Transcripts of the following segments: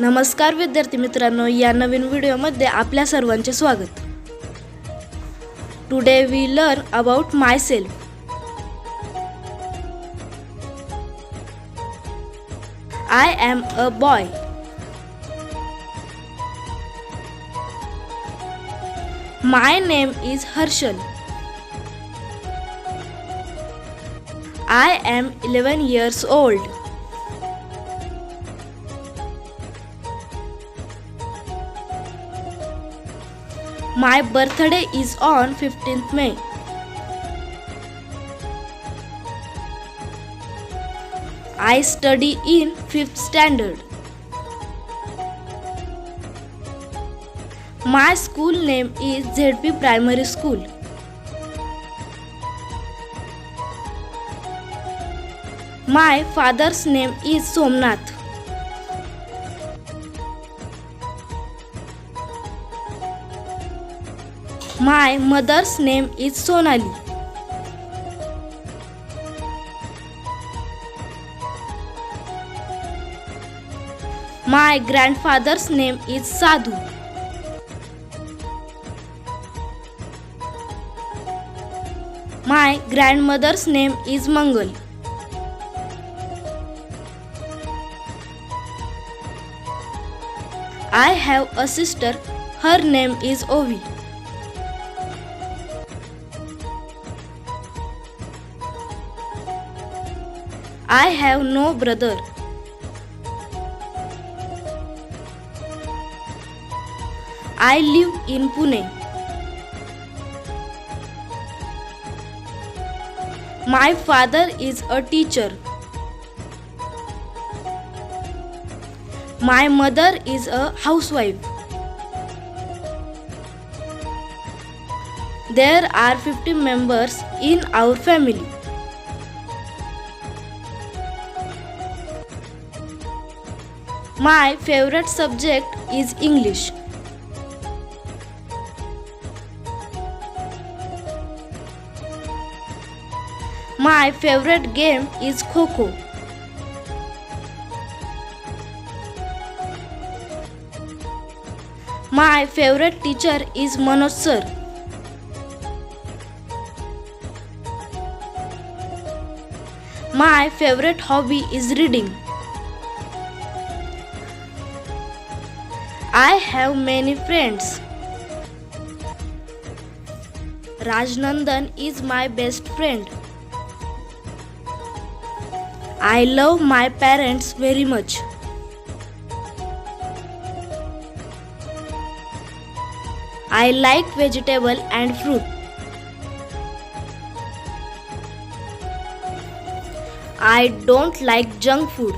नमस्कार विद्यार्थी मित्रांनो या नवीन व्हिडिओमध्ये आपल्या सर्वांचे स्वागत today we learn about myself I am a boy my name is Harshal I am eleven years old My birthday is on 15th May. I study in 5th standard. My school name is ZP Primary School. My father's name is Somnath. My mother's name is Sonali my grandfather's name is Sadhu my grandmother's name is Mangal I have a sister her name is Ovi I have no brother. I live in Pune. My father is a teacher. My mother is a housewife. There are 50 members in our family. My favorite subject is English. My favorite game is Kho-Kho. My favorite teacher is Manoj sir. My favorite hobby is reading. I have many friends. Rajnandan is my best friend. I love my parents very much. I like vegetable and fruit. I don't like junk food.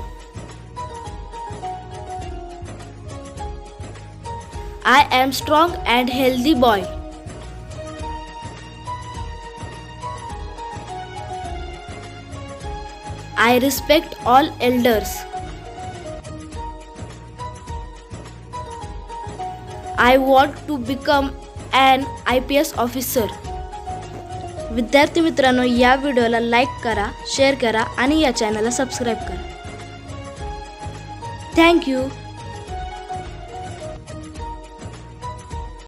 I am strong and healthy boy I respect all elders I want to become and I P S officer विद्यार्थी मित्रांनो या व्हिडिओला like करा share करा आणि या चॅनलला subscribe करा थँक्यू